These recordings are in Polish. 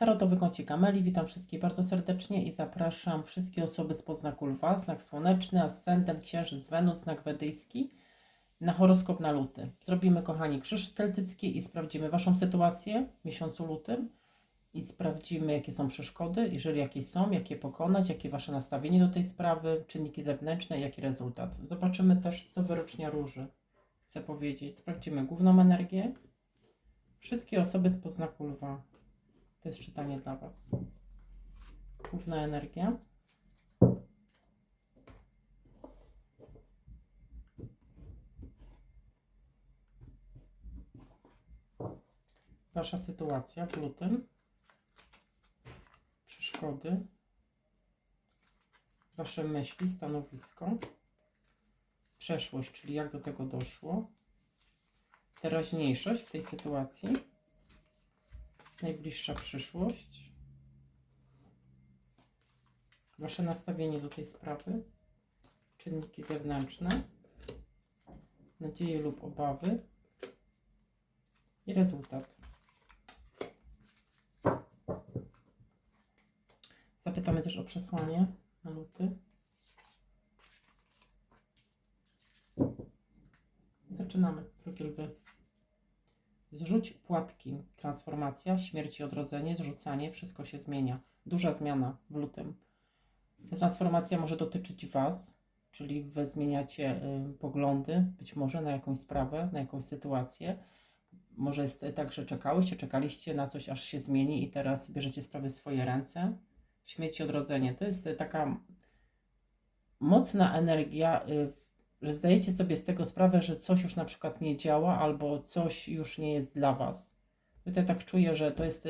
Tarotowy kącik Ameli. Witam wszystkich bardzo serdecznie i zapraszam wszystkie osoby z poznaku lwa, znak słoneczny, ascendent, księżyc, Wenus, znak wedyjski na horoskop na luty. Zrobimy, kochani, krzyż celtycki i sprawdzimy Waszą sytuację w miesiącu lutym i sprawdzimy, jakie są przeszkody, jeżeli jakieś są, jakie pokonać, jakie Wasze nastawienie do tej sprawy, czynniki zewnętrzne, jaki rezultat. Zobaczymy też, co wyrocznia róży chce powiedzieć. Sprawdzimy główną energię. Wszystkie osoby z poznaku lwa. To jest czytanie dla Was. Główna energia. Wasza sytuacja w lutym. Przeszkody. Wasze myśli, stanowisko. Przeszłość, czyli jak do tego doszło. Teraźniejszość w tej sytuacji najbliższa przyszłość, Wasze nastawienie do tej sprawy, czynniki zewnętrzne, nadzieje lub obawy i rezultat. Zapytamy też o przesłanie na luty. Zaczynamy, drogie lwy. Zrzuć płatki. Transformacja, śmierć i odrodzenie, zrzucanie, wszystko się zmienia. Duża zmiana w lutym. Ta transformacja może dotyczyć Was, czyli Wy zmieniacie y, poglądy, być może na jakąś sprawę, na jakąś sytuację. Może jest tak, że czekałyście, czekaliście na coś, aż się zmieni i teraz bierzecie sprawy w swoje ręce. Śmierć i odrodzenie. To jest taka mocna energia y, że zdajecie sobie z tego sprawę, że coś już na przykład nie działa albo coś już nie jest dla Was. Tutaj tak czuję, że to jest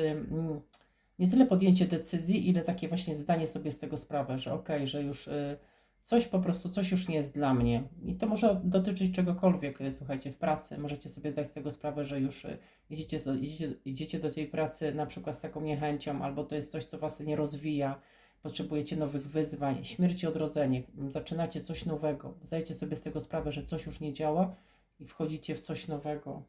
nie tyle podjęcie decyzji, ile takie właśnie zdanie sobie z tego sprawę, że okej, okay, że już y, coś po prostu, coś już nie jest dla mnie. I to może dotyczyć czegokolwiek, y, słuchajcie, w pracy. Możecie sobie zdać z tego sprawę, że już y, idziecie, idziecie, idziecie do tej pracy na przykład z taką niechęcią, albo to jest coś, co Was nie rozwija potrzebujecie nowych wyzwań, śmierć i odrodzenie, zaczynacie coś nowego, zdajecie sobie z tego sprawę, że coś już nie działa i wchodzicie w coś nowego.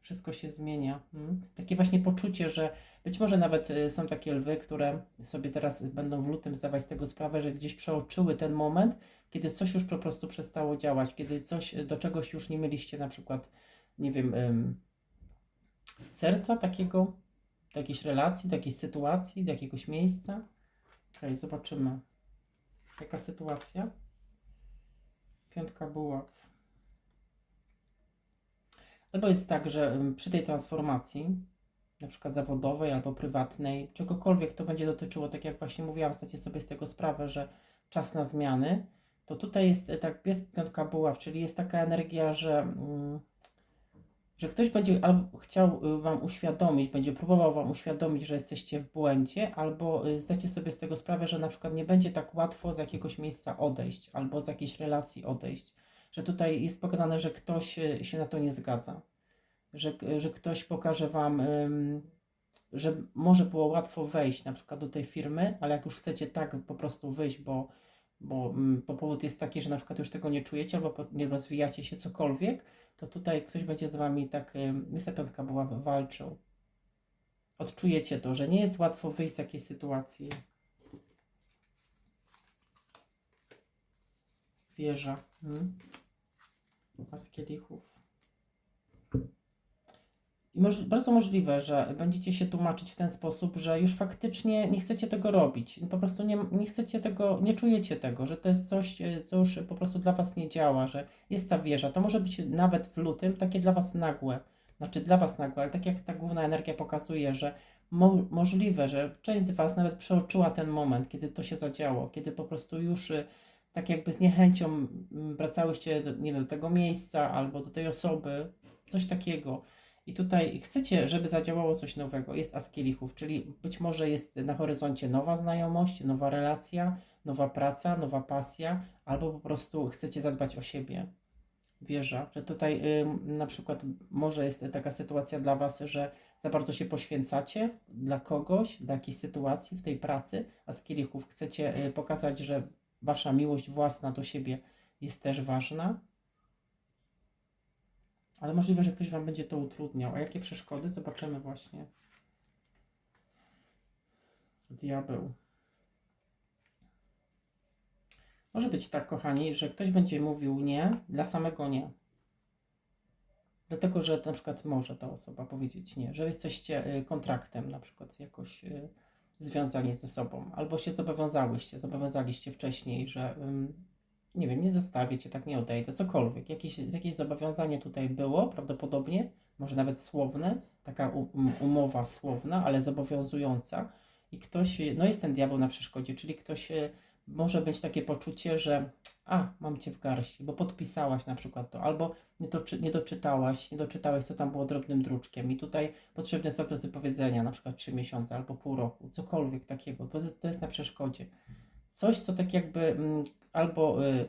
Wszystko się zmienia. Hmm? Takie właśnie poczucie, że być może nawet y, są takie lwy, które sobie teraz będą w lutym zdawać z tego sprawę, że gdzieś przeoczyły ten moment, kiedy coś już po prostu przestało działać, kiedy coś do czegoś już nie mieliście, na przykład, nie wiem, serca takiego, do jakiejś relacji, do jakiejś sytuacji, do jakiegoś miejsca. Ok, zobaczymy. Jaka sytuacja? Piątka buław. Albo jest tak, że przy tej transformacji, na przykład zawodowej albo prywatnej, czegokolwiek to będzie dotyczyło, tak jak właśnie mówiłam, zdajcie sobie z tego sprawę, że czas na zmiany, to tutaj jest tak, jest piątka buław, czyli jest taka energia, że mm, że ktoś będzie albo chciał y, Wam uświadomić, będzie próbował Wam uświadomić, że jesteście w błędzie, albo y, zdacie sobie z tego sprawę, że na przykład nie będzie tak łatwo z jakiegoś miejsca odejść, albo z jakiejś relacji odejść. Że tutaj jest pokazane, że ktoś y, się na to nie zgadza. Że, że ktoś pokaże Wam, że może było łatwo wejść na przykład do tej firmy, ale jak już chcecie tak po prostu wyjść, bo bo, mm, bo powód jest taki, że na przykład już tego nie czujecie albo nie rozwijacie się cokolwiek, to tutaj ktoś będzie z Wami tak, Misa Piątka była, walczył. Odczujecie to, że nie jest łatwo wyjść z jakiejś sytuacji. Wieża. Hmm? Pas kielichów. I moż, bardzo możliwe, że będziecie się tłumaczyć w ten sposób, że już faktycznie nie chcecie tego robić. Po prostu nie, nie chcecie tego, nie czujecie tego, że to jest coś, e, co już po prostu dla Was nie działa, że jest ta wieża. To może być nawet w lutym takie dla Was nagłe. Znaczy dla Was nagłe, ale tak jak ta główna energia pokazuje, że mo możliwe, że część z Was nawet przeoczyła ten moment, kiedy to się zadziało, kiedy po prostu już e, tak jakby z niechęcią wracałyście do, nie wiem, do tego miejsca albo do tej osoby, coś takiego i tutaj chcecie, żeby zadziałało coś nowego. Jest as kielichów, czyli być może jest na horyzoncie nowa znajomość, nowa relacja, nowa praca, nowa pasja, albo po prostu chcecie zadbać o siebie. Wierzę, że tutaj y, na przykład może jest taka sytuacja dla Was, że za bardzo się poświęcacie dla kogoś, dla jakiejś sytuacji w tej pracy, a z kielichów chcecie y, pokazać, że Wasza miłość własna do siebie jest też ważna ale możliwe, że ktoś Wam będzie to utrudniał. A jakie przeszkody? Zobaczymy właśnie. Diabeł. Może być tak, kochani, że ktoś będzie mówił nie dla samego nie. Dlatego, że na przykład może ta osoba powiedzieć nie, że jesteście y, kontraktem na przykład jakoś y, związani ze sobą, albo się zobowiązałyście, zobowiązaliście wcześniej, że nie wiem, nie zostawię cię, tak nie odejdę, cokolwiek. Jakieś, jakieś zobowiązanie tutaj było, prawdopodobnie, może nawet słowne, taka um, umowa słowna, ale zobowiązująca. I ktoś, no jest ten diabeł na przeszkodzie, czyli ktoś y, może być takie poczucie, że a, mam cię w garści, bo podpisałaś na przykład to, albo nie, doczy, nie doczytałaś, nie doczytałeś, co tam było drobnym druczkiem i tutaj potrzebny jest okres wypowiedzenia, na przykład 3 miesiące albo pół roku, cokolwiek takiego, to jest, to jest na przeszkodzie. Coś, co tak jakby mm, albo y,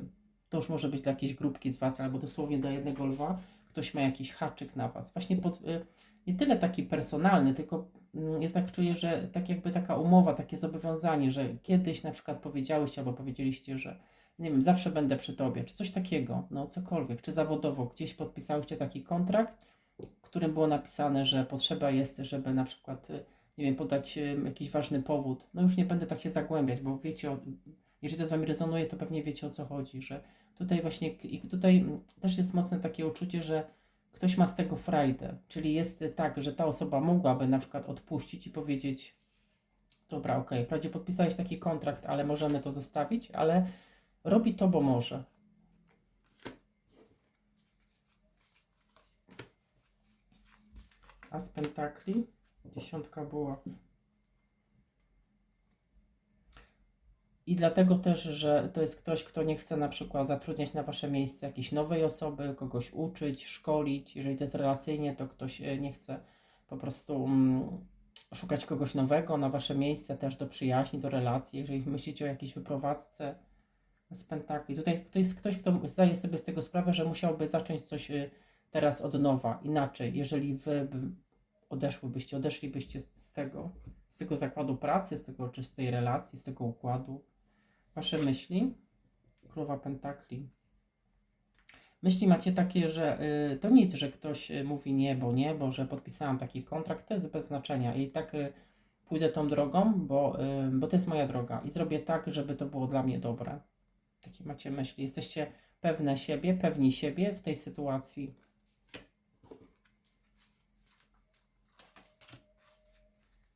to już może być dla jakiejś grupki z Was, albo dosłownie dla jednego lwa, ktoś ma jakiś haczyk na Was. Właśnie pod, y, nie tyle taki personalny, tylko mm, ja tak czuję, że tak jakby taka umowa, takie zobowiązanie, że kiedyś na przykład powiedziałyście albo powiedzieliście, że nie wiem, zawsze będę przy Tobie, czy coś takiego, no cokolwiek, czy zawodowo gdzieś podpisałyście taki kontrakt, w którym było napisane, że potrzeba jest, żeby na przykład, y, nie wiem, podać jakiś ważny powód. No już nie będę tak się zagłębiać, bo wiecie, jeżeli to z Wami rezonuje, to pewnie wiecie o co chodzi, że tutaj właśnie, i tutaj mm, też jest mocne takie uczucie, że ktoś ma z tego frajdę, czyli jest tak, że ta osoba mogłaby na przykład odpuścić i powiedzieć, dobra, okej, okay, wprawdzie podpisałeś taki kontrakt, ale możemy to zostawić, ale robi to, bo może. As pentakli, dziesiątka była. I dlatego też, że to jest ktoś, kto nie chce na przykład zatrudniać na wasze miejsce jakiejś nowej osoby, kogoś uczyć, szkolić. Jeżeli to jest relacyjnie, to ktoś e, nie chce po prostu mm, szukać kogoś nowego na wasze miejsce, też do przyjaźni, do relacji. Jeżeli myślicie o jakiejś wyprowadzce z pentakli, tutaj to jest ktoś, kto zdaje sobie z tego sprawę, że musiałby zacząć coś e, teraz od nowa, inaczej. Jeżeli wy odeszłybyście, odeszlibyście z tego, z tego zakładu pracy, z tego czystej relacji, z tego układu. Wasze myśli? Królowa Pentakli. Myśli macie takie, że y, to nic, że ktoś y, mówi nie, bo nie, bo że podpisałam taki kontrakt, to jest bez znaczenia i tak y, pójdę tą drogą, bo, y, bo to jest moja droga i zrobię tak, żeby to było dla mnie dobre. Takie macie myśli. Jesteście pewne siebie, pewni siebie w tej sytuacji.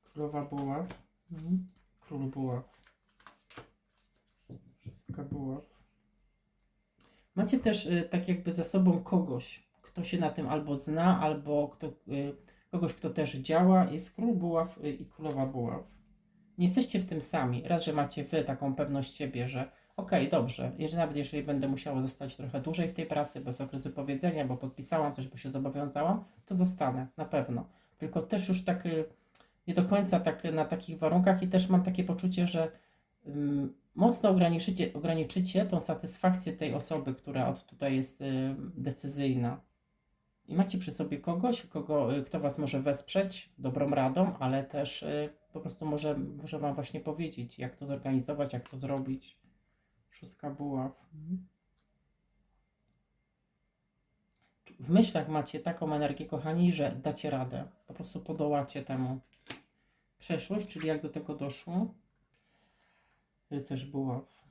Królowa buław. Mhm. Król buław. Wszystko buław. Macie też y, tak jakby za sobą kogoś, kto się na tym albo zna, albo kto, y, kogoś, kto też działa. Jest król buław y, i królowa buław. Nie jesteście w tym sami. Raz, że macie wy taką pewność siebie, że okej, okay, dobrze, jeżeli, nawet jeżeli będę musiała zostać trochę dłużej w tej pracy, bez okresu powiedzenia, bo podpisałam coś, bo się zobowiązałam, to zostanę, na pewno. Tylko też już tak nie do końca tak na takich warunkach i też mam takie poczucie, że mocno ograniczycie, ograniczycie tą satysfakcję tej osoby, która od tutaj jest decyzyjna. I macie przy sobie kogoś, kogo, y, kto Was może wesprzeć dobrą radą, ale też y, po prostu może, może Wam właśnie powiedzieć, jak to zorganizować, jak to zrobić. Szóstka buław. W myślach macie taką energię, kochani, że dacie radę. Po prostu podołacie temu. Przeszłość, czyli jak do tego doszło. Rycerz buław.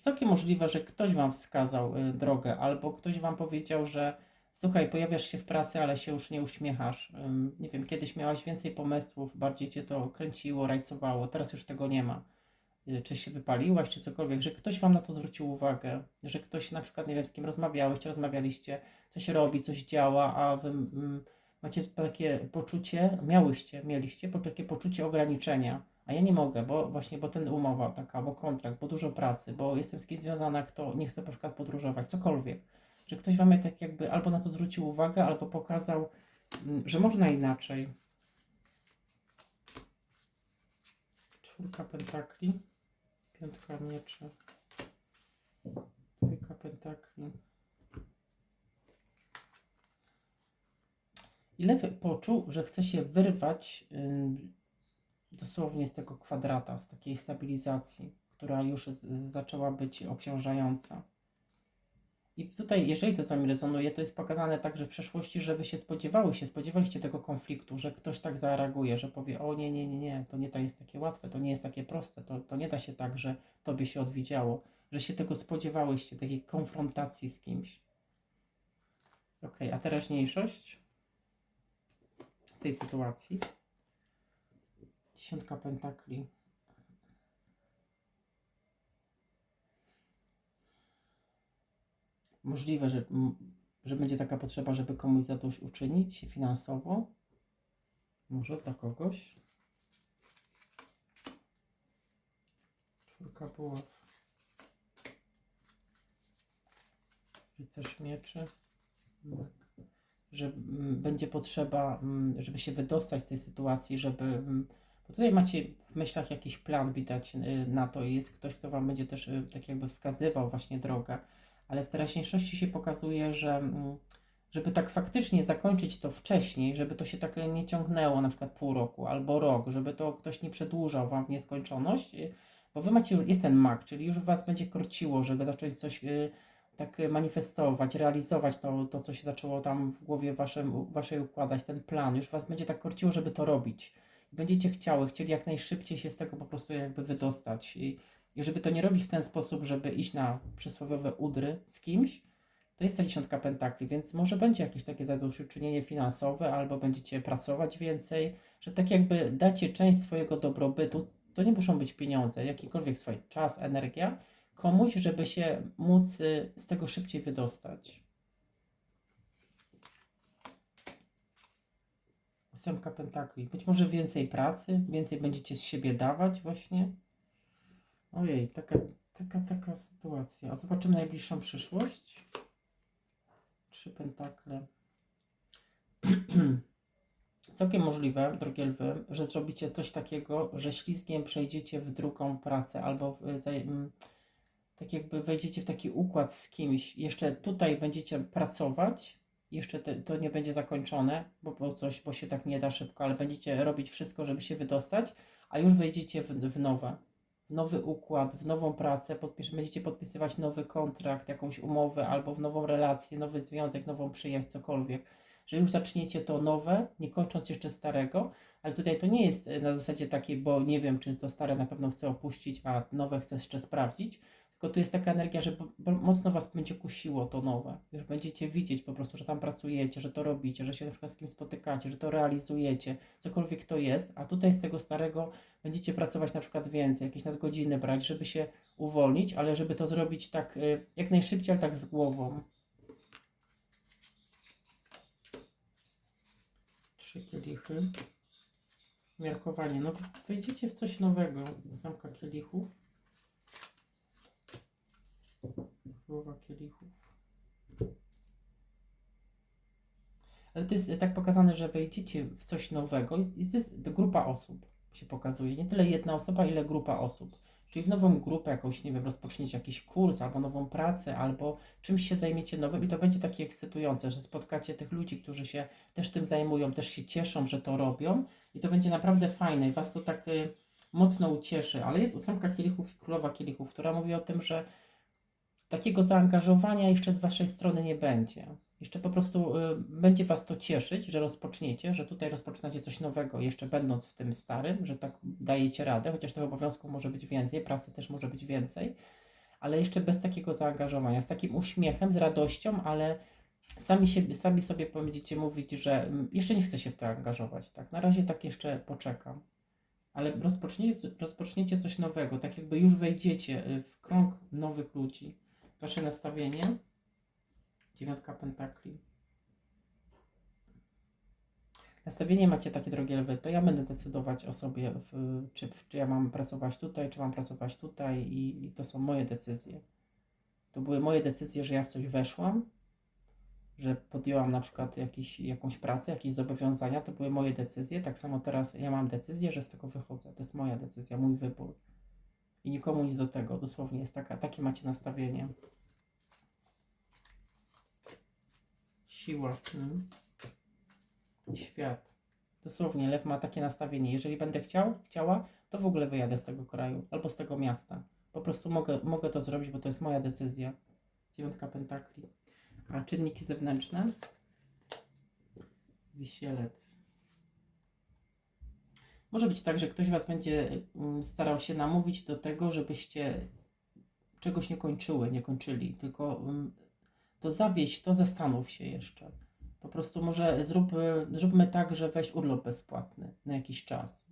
Całkiem możliwe, że ktoś Wam wskazał y, drogę, albo ktoś Wam powiedział, że słuchaj, pojawiasz się w pracy, ale się już nie uśmiechasz. Nie wiem, kiedyś miałaś więcej pomysłów, bardziej Cię to kręciło, rajcowało, teraz już tego nie ma. Y, czy się wypaliłaś, czy cokolwiek, że ktoś Wam na to zwrócił uwagę, że ktoś na przykład, nie wiem, z kim rozmawiałeś, rozmawialiście, coś robi, coś działa, a Wy... Mm, macie takie poczucie, miałyście, mieliście takie poczucie ograniczenia, a ja nie mogę, bo właśnie, bo ten umowa taka, bo kontrakt, bo dużo pracy, bo jestem z kimś związana, kto nie chce na przykład podróżować, cokolwiek. Że ktoś wam tak jakby albo na to zwrócił uwagę, albo pokazał, mm, że można inaczej. Czwórka pentakli, piątka mieczy, trójka pentakli. I lewy poczuł, że chce się wyrwać dosłownie z tego kwadrata, z takiej stabilizacji, która już z, zaczęła być obciążająca. I tutaj, jeżeli to z Wami rezonuje, to jest pokazane tak, że w przeszłości, że Wy się spodziewały się, spodziewaliście tego konfliktu, że ktoś tak zareaguje, że powie, o nie, nie, nie, nie, to nie to jest takie łatwe, to nie jest takie proste, to, to nie da się tak, że Tobie się odwidziało, że się tego spodziewałyście, takiej konfrontacji z kimś. Ok, a teraźniejszość tej sytuacji. Dziesiątka pentakli. Możliwe, że, że będzie taka potrzeba, żeby komuś zadośćuczynić finansowo. Może dla kogoś. Czwórka buław. Rycerz mieczy. Że będzie potrzeba, żeby się wydostać z tej sytuacji, żeby. Bo tutaj macie w myślach jakiś plan, widać y, na to. Jest ktoś, kto Wam będzie też y, tak jakby wskazywał właśnie drogę ale w teraźniejszości się pokazuje, że mm, żeby tak faktycznie zakończyć to wcześniej, żeby to się tak nie ciągnęło na przykład pół roku albo rok, żeby to ktoś nie przedłużał Wam w nieskończoność, y, bo Wy macie już, jest ten mak, czyli już Was będzie korciło, żeby zacząć coś y, tak y, manifestować, realizować to, to, co się zaczęło tam w głowie waszym, Waszej układać, ten plan, już Was będzie tak korciło, żeby to robić. Będziecie chciały, chcieli jak najszybciej się z tego po prostu jakby wydostać. I, i żeby to nie robić w ten sposób, żeby iść na przysłowiowe udry z kimś, to jest ta dziesiątka pentakli, więc może będzie jakieś takie zadośćuczynienie finansowe, albo będziecie pracować więcej, że tak jakby dacie część swojego dobrobytu, to nie muszą być pieniądze, jakikolwiek swój czas, energia, komuś, żeby się móc y, z tego szybciej wydostać. Ósemka pentakli. Być może więcej pracy, więcej będziecie z siebie dawać właśnie. Ojej, taka, taka, taka sytuacja. A zobaczymy najbliższą przyszłość. Trzy pentakle. Całkiem możliwe, drogie lwy, że zrobicie coś takiego, że ślizgiem przejdziecie w drugą pracę albo w, zaj- m, tak jakby wejdziecie w taki układ z kimś. Jeszcze tutaj będziecie pracować, jeszcze te, to nie będzie zakończone, bo, bo coś, bo się tak nie da szybko, ale będziecie robić wszystko, żeby się wydostać, a już wejdziecie w, w nowe. W nowy układ, w nową pracę, podpisz, będziecie podpisywać nowy kontrakt, jakąś umowę albo w nową relację, nowy związek, nową przyjaźń, cokolwiek, że już zaczniecie to nowe, nie kończąc jeszcze starego, ale tutaj to nie jest e, na zasadzie takiej, bo nie wiem, czy to stare na pewno chcę opuścić, a nowe chcę jeszcze sprawdzić, tylko tu jest taka energia, że mocno Was będzie kusiło to nowe. Już będziecie widzieć po prostu, że tam pracujecie, że to robicie, że się na przykład z kim spotykacie, że to realizujecie, cokolwiek to jest, a tutaj z tego starego będziecie pracować na przykład więcej, jakieś nadgodziny brać, żeby się uwolnić, ale żeby to zrobić tak y, jak najszybciej, ale tak z głową. Trzy kielichy. Miarkowanie. No wejdziecie w coś nowego. Zamka kielichów. Królowa kielichów. Ale to jest tak pokazane, że wejdziecie w coś nowego i to jest grupa osób się pokazuje. Nie tyle jedna osoba, ile grupa osób. Czyli w nową grupę jakąś, nie wiem, rozpoczniecie jakiś kurs, albo nową pracę, albo czymś się zajmiecie nowym i to będzie takie ekscytujące, że spotkacie tych ludzi, którzy się też tym zajmują, też się cieszą, że to robią i to będzie naprawdę fajne i Was to tak y, mocno ucieszy. Ale jest ósemka kielichów i królowa kielichów, która mówi o tym, że takiego zaangażowania jeszcze z Waszej strony nie będzie. Jeszcze po prostu y, będzie Was to cieszyć, że rozpoczniecie, że tutaj rozpoczynacie coś nowego, jeszcze będąc w tym starym, że tak dajecie radę, chociaż tych obowiązków może być więcej, pracy też może być więcej, ale jeszcze bez takiego zaangażowania, z takim uśmiechem, z radością, ale sami, siebie, sami sobie będziecie mówić, że mm, jeszcze nie chcę się w to angażować, tak, na razie tak jeszcze poczekam. Ale rozpoczniecie, rozpoczniecie coś nowego, tak jakby już wejdziecie y, w krąg nowych ludzi. Wasze nastawienie Dziewiątka pentakli. Nastawienie macie takie drogie lwy, to ja będę decydować o sobie, w, czy, czy ja mam pracować tutaj, czy mam pracować tutaj i, i to są moje decyzje. To były moje decyzje, że ja w coś weszłam, że podjęłam na przykład jakiś, jakąś pracę, jakieś zobowiązania, to były moje decyzje. Tak samo teraz ja mam decyzję, że z tego wychodzę. To jest moja decyzja, mój wybór. I nikomu nic do tego. Dosłownie jest taka, takie macie nastawienie. Siła. Mm. Świat. Dosłownie, lew ma takie nastawienie. Jeżeli będę chciał, chciała, to w ogóle wyjadę z tego kraju albo z tego miasta. Po prostu mogę, mogę to zrobić, bo to jest moja decyzja. Dziewiątka pentakli. A czynniki zewnętrzne? Wisielec. Może być tak, że ktoś Was będzie mm, starał się namówić do tego, żebyście czegoś nie kończyły, nie kończyli, tylko mm, to zawieść, to zastanów się jeszcze. Po prostu może zrób, zróbmy tak, że weź urlop bezpłatny na jakiś czas,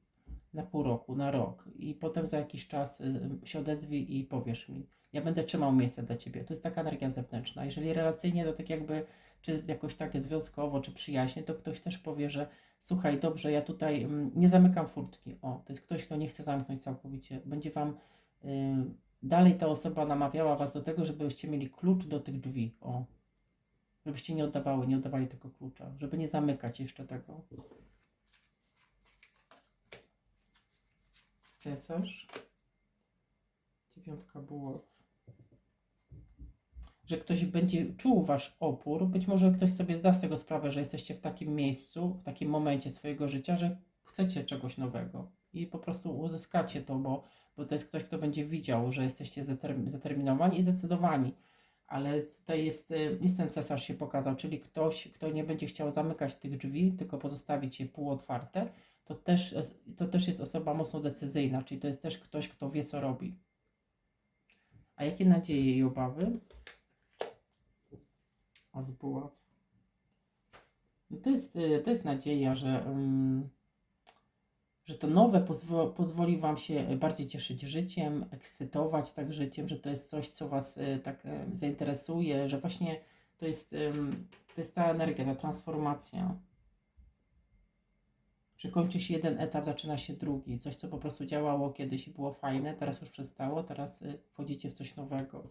na pół roku, na rok i potem za jakiś czas y, się odezwij i powiesz mi, ja będę trzymał miejsce dla Ciebie. To jest taka energia zewnętrzna. Jeżeli relacyjnie, to tak jakby, czy jakoś takie związkowo, czy przyjaźnie, to ktoś też powie, że słuchaj, dobrze, ja tutaj mm, nie zamykam furtki. O, to jest ktoś, kto nie chce zamknąć całkowicie. Będzie Wam y, dalej ta osoba namawiała Was do tego, żebyście mieli klucz do tych drzwi. O, żebyście nie oddawały, nie oddawali tego klucza, żeby nie zamykać jeszcze tego. Cesarz. Dziewiątka buław. Że ktoś będzie czuł wasz opór, być może ktoś sobie zda z tego sprawę, że jesteście w takim miejscu, w takim momencie swojego życia, że chcecie czegoś nowego i po prostu uzyskacie to, bo, bo to jest ktoś, kto będzie widział, że jesteście zaterm- zaterminowani i zdecydowani. Ale tutaj jest, y, jest ten cesarz się pokazał, czyli ktoś, kto nie będzie chciał zamykać tych drzwi, tylko pozostawić je półotwarte, to też, to też jest osoba mocno decyzyjna, czyli to jest też ktoś, kto wie, co robi. A jakie nadzieje i obawy? A z buław. No To jest, y, to jest nadzieja, że, że to nowe pozwo, pozwoli Wam się bardziej cieszyć życiem, ekscytować tak życiem, że to jest coś, co Was y, tak y, zainteresuje, że właśnie to jest, to jest ta energia, ta transformacja. Że kończy się jeden etap, zaczyna się drugi. Coś, co po prostu działało kiedyś i było fajne, teraz już przestało, teraz wchodzicie w coś nowego.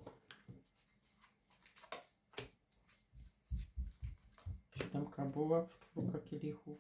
Siódemka buław, czwórka kielichów.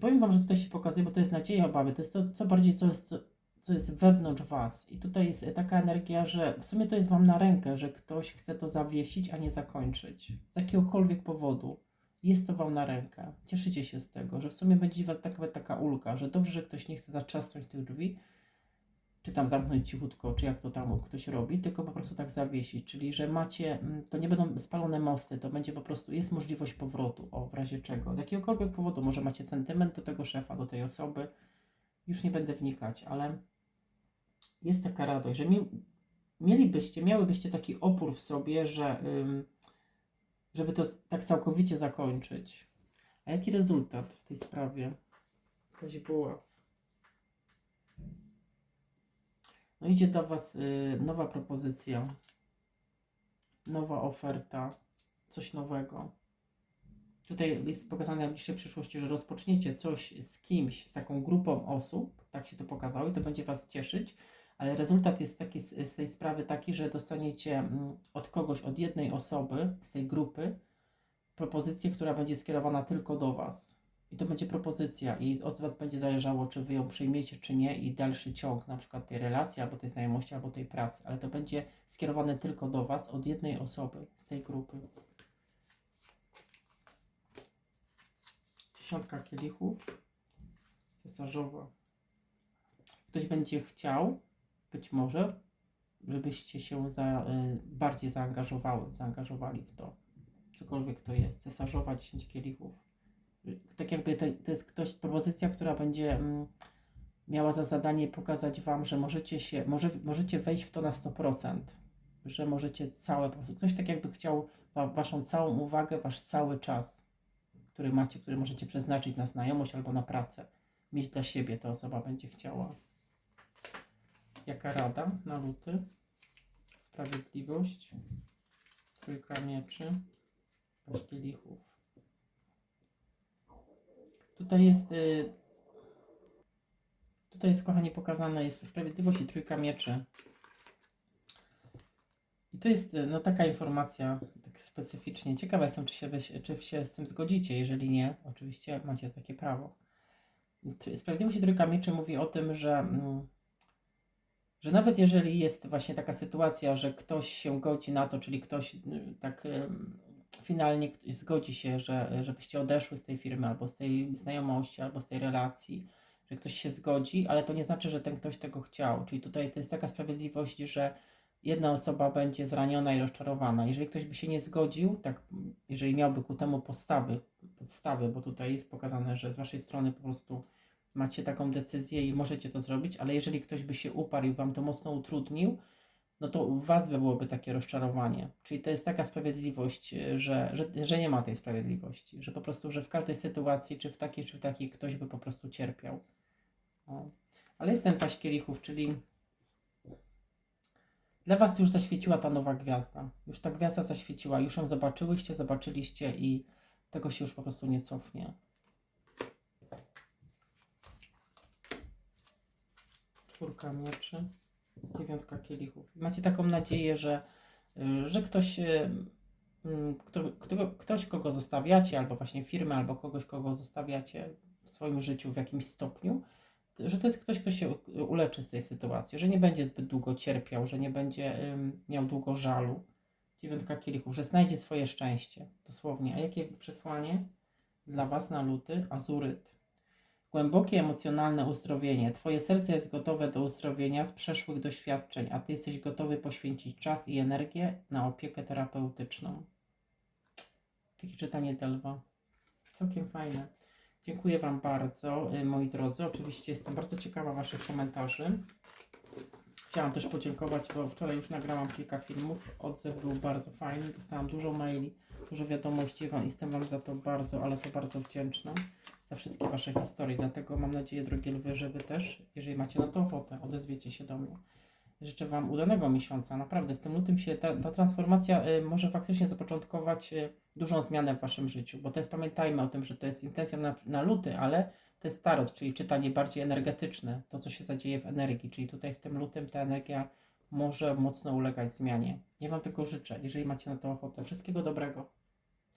Powiem Wam, że tutaj się pokazuje, bo to jest nadzieja, obawy. To jest to, co bardziej, co jest, co jest wewnątrz Was. I tutaj jest taka energia, że w sumie to jest Wam na rękę, że ktoś chce to zawiesić, a nie zakończyć. Z jakiegokolwiek powodu. Jest to Wam na rękę. Cieszycie się z tego, że w sumie będzie Was taka, taka ulga, że dobrze, że ktoś nie chce zatrzasnąć tych drzwi, czy tam zamknąć cichutko, czy jak to tam ktoś robi, tylko po prostu tak zawiesić. Czyli, że macie, mm, to nie będą spalone mosty, to będzie po prostu, jest możliwość powrotu, o, w razie czego. Z jakiegokolwiek powodu, może macie sentyment do tego szefa, do tej osoby, już nie będę wnikać, ale jest taka radość, że mi, mielibyście, miałybyście taki opór w sobie, że ym, żeby to tak całkowicie zakończyć. A jaki rezultat w tej sprawie? Jakaś buław. No idzie do Was y, nowa propozycja, nowa oferta, coś nowego. Tutaj jest pokazane w bliższej przyszłości, że rozpoczniecie coś z kimś, z taką grupą osób, tak się to pokazało i to będzie Was cieszyć, ale rezultat jest taki z, z tej sprawy taki, że dostaniecie mm, od kogoś, od jednej osoby z tej grupy propozycję, która będzie skierowana tylko do Was. I to będzie propozycja i od Was będzie zależało, czy Wy ją przyjmiecie, czy nie i dalszy ciąg na przykład tej relacji, albo tej znajomości, albo tej pracy, ale to będzie skierowane tylko do Was, od jednej osoby z tej grupy. Dziesiątka kielichów, cesarzowa. Ktoś będzie chciał, być może, żebyście się za, y, bardziej zaangażowały, zaangażowali w to, cokolwiek to jest. Cesarzowa, 10 kielichów tak jakby to, to jest ktoś, propozycja, która będzie mm, miała za zadanie pokazać Wam, że możecie się, może, możecie wejść w to na 100%, że możecie całe, ktoś tak jakby chciał wa, Waszą całą uwagę, Wasz cały czas, który macie, który możecie przeznaczyć na znajomość albo na pracę, mieć dla siebie, ta osoba będzie chciała. Jaka rada na luty? Sprawiedliwość, trójka mieczy, kielichów. Tutaj jest. y, Tutaj jest, kochanie, pokazane jest sprawiedliwość i trójka mieczy. I to jest y, no, taka informacja, tak specyficznie. Ciekawa jestem, czy się, czy się z tym zgodzicie. Jeżeli nie, oczywiście macie takie prawo. Sprawiedliwość i trójka mieczy mówi o tym, że, mm, że nawet jeżeli jest właśnie taka sytuacja, że ktoś się godzi na to, czyli ktoś y, tak finalnie zgodzi się, że, żebyście odeszły z tej firmy, albo z tej znajomości, albo z tej relacji, że ktoś się zgodzi, ale to nie znaczy, że ten ktoś tego chciał. Czyli tutaj to jest taka sprawiedliwość, że jedna osoba będzie zraniona i rozczarowana. Jeżeli ktoś by się nie zgodził, tak, jeżeli miałby ku temu postawy, podstawy, bo tutaj jest pokazane, że z waszej strony po prostu macie taką decyzję i możecie to zrobić, ale jeżeli ktoś by się uparł i wam to mocno utrudnił, no to u was by byłoby takie rozczarowanie. Czyli to jest taka sprawiedliwość, e, że, że, że nie ma tej sprawiedliwości, że po prostu, że w każdej sytuacji, czy w takiej, czy w takiej, ktoś by po prostu cierpiał. O. Ale jest ten paść kielichów, czyli dla was już zaświeciła ta nowa gwiazda. Już ta gwiazda zaświeciła, już ją zobaczyłyście, zobaczyliście i tego się już po prostu nie cofnie. Czwórka mieczy, dziewiątka kielichów. Macie taką nadzieję, że, y, że ktoś, y, mm, kto, kto, ktoś, kogo zostawiacie, albo właśnie firmę, albo kogoś, kogo zostawiacie w swoim życiu w jakimś stopniu, że to jest ktoś, kto się uleczy z tej sytuacji, że nie będzie zbyt długo cierpiał, że nie będzie miał długo żalu. Dziewiątka kielichów, że znajdzie swoje szczęście, dosłownie. A jakie przesłanie dla Was na luty? Azuryt. Głębokie emocjonalne uzdrowienie. Twoje serce jest gotowe do uzdrowienia z przeszłych doświadczeń, a Ty jesteś gotowy poświęcić czas i energię na opiekę terapeutyczną. Takie czytanie Delwa. Całkiem fajne. Dziękuję Wam bardzo, y, moi drodzy. Oczywiście jestem bardzo ciekawa Waszych komentarzy. Chciałam też podziękować, bo wczoraj już nagrałam kilka filmów. Odzew był bardzo fajny. Dostałam dużo maili, dużo wiadomości. Jestem Wam za to bardzo, ale to bardzo wdzięczna. Za wszystkie Wasze historie. Dlatego mam nadzieję, drogie lwy, że Wy też, jeżeli macie na to ochotę, odezwiecie się do mnie. Życzę Wam udanego miesiąca. Naprawdę w tym lutym się ta, ta transformacja y, może faktycznie zapoczątkować y, dużą zmianę w Waszym życiu, bo to jest, pamiętajmy o tym, że to jest intencją na, na luty, ale to jest tarot, czyli czytanie bardziej energetyczne, to co się zadzieje w energii, czyli tutaj w tym lutym ta energia może mocno ulegać zmianie. Ja Wam tylko życzę, jeżeli macie na to ochotę. Wszystkiego dobrego.